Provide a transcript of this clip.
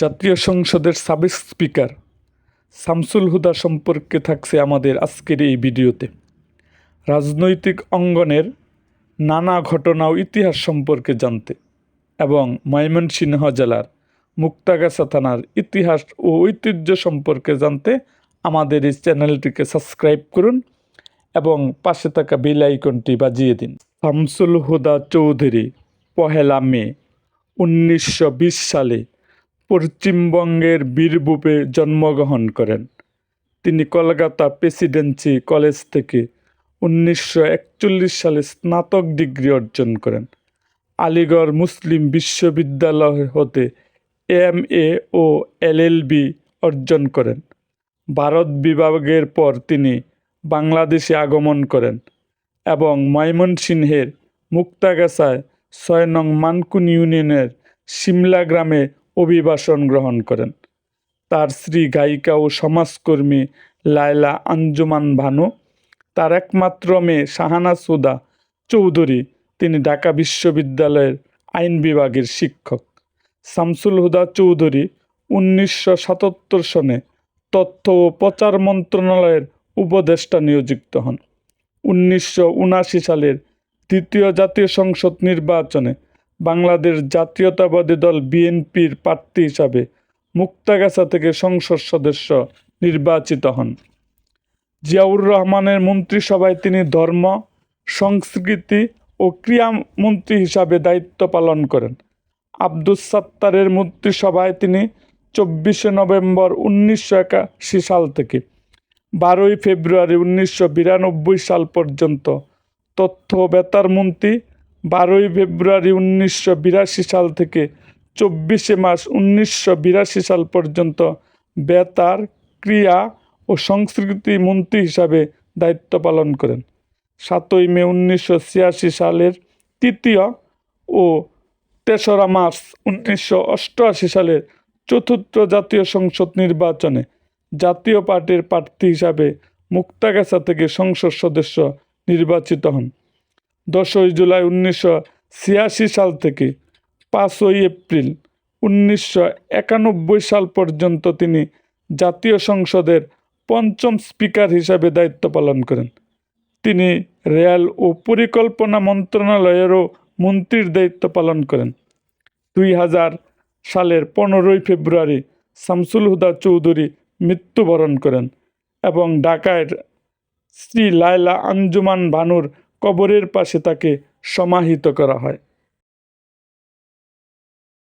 জাতীয় সংসদের সাবেক স্পিকার শামসুল হুদা সম্পর্কে থাকছে আমাদের আজকের এই ভিডিওতে। রাজনৈতিক অঙ্গনের নানা ঘটনা ও ইতিহাস সম্পর্কে জানতে এবং ময়মনসিংহ জেলার মুক্তাগাছা থানার ইতিহাস ও ঐতিহ্য সম্পর্কে জানতে আমাদের এই চ্যানেলটিকে সাবস্ক্রাইব করুন এবং পাশে থাকা বেল আইকনটি বাজিয়ে দিন। শামসুল হুদা চৌধুরী, পহেলা মে, উনিশশো বিশ সালে পশ্চিমবঙ্গের বীরভূপে জন্মগ্রহণ করেন। তিনি কলকাতা প্রেসিডেন্সি কলেজ থেকে উনিশশো একচল্লিশ সালে স্নাতক ডিগ্রি অর্জন করেন। আলিগড় মুসলিম বিশ্ববিদ্যালয় হতে এম এ ও এলএলবি অর্জন করেন। ভারত বিভাগের পর তিনি বাংলাদেশে আগমন করেন এবং ময়মনসিংহের মুক্তাগাছায় ছয় নং মানকুন ইউনিয়নের সিমলা গ্রামে অভিবাসন গ্রহণ করেন। তার স্ত্রী গায়িকা ও সমাজকর্মী লায়লা আঞ্জুমান ভানু, তার একমাত্র মেয়ে শাহানা সুদা চৌধুরী, তিনি ঢাকা বিশ্ববিদ্যালয়ের আইন বিভাগের শিক্ষক। শামসুল হুদা চৌধুরী উনিশশো সাতাত্তর সনে তথ্য ও প্রচার মন্ত্রণালয়ের উপদেষ্টা নিয়োজিত হন। উনিশশো উনাশি সালের দ্বিতীয় জাতীয় সংসদ নির্বাচনে বাংলাদেশ জাতীয়তাবাদী দল বিএনপির প্রার্থী হিসাবে মুক্তাগাছা থেকে সংসদ সদস্য নির্বাচিত হন। জিয়াউর রহমানের মন্ত্রিসভায় তিনি ধর্ম, সংস্কৃতি ও ক্রীড়া মন্ত্রী হিসাবে দায়িত্ব পালন করেন। আব্দুস সাত্তারের মন্ত্রিসভায় তিনি চব্বিশে নভেম্বর উনিশশো একাশি সাল থেকে বারোই ফেব্রুয়ারি উনিশশো বিরানব্বই সাল পর্যন্ত তথ্য বেতার মন্ত্রী বারোই ফেব্রুয়ারি উনিশশো বিরাশি সাল থেকে চব্বিশে মার্চ উনিশশো বিরাশি সাল পর্যন্ত বেতার ক্রিয়া ও সংস্কৃতি মন্ত্রী হিসাবে দায়িত্ব পালন করেন। সাতই মে উনিশশো ছিয়াশি সালের তৃতীয় ও তেসরা মার্চ উনিশশো অষ্টআশি সালের চতুর্থ জাতীয় সংসদ নির্বাচনে জাতীয় পার্টির প্রার্থী হিসাবে মুক্তাগাছা থেকে সংসদ সদস্য নির্বাচিত হন। দশই জুলাই উনিশশো ছিয়াশি সাল থেকে পাঁচই এপ্রিল উনিশশো একানব্বই সাল পর্যন্ত তিনি জাতীয় সংসদের পঞ্চম স্পিকার হিসাবে দায়িত্ব পালন করেন। তিনি রেল ও পরিকল্পনা মন্ত্রণালয়েরও মন্ত্রীর দায়িত্ব পালন করেন। দুই হাজার সালের পনেরোই ফেব্রুয়ারি শামসুল হুদা চৌধুরী মৃত্যুবরণ করেন এবং ঢাকায় শ্রী লায়লা আঞ্জুমান ভানুর কবরের পাশে তাকে সমাহিত করা হয়।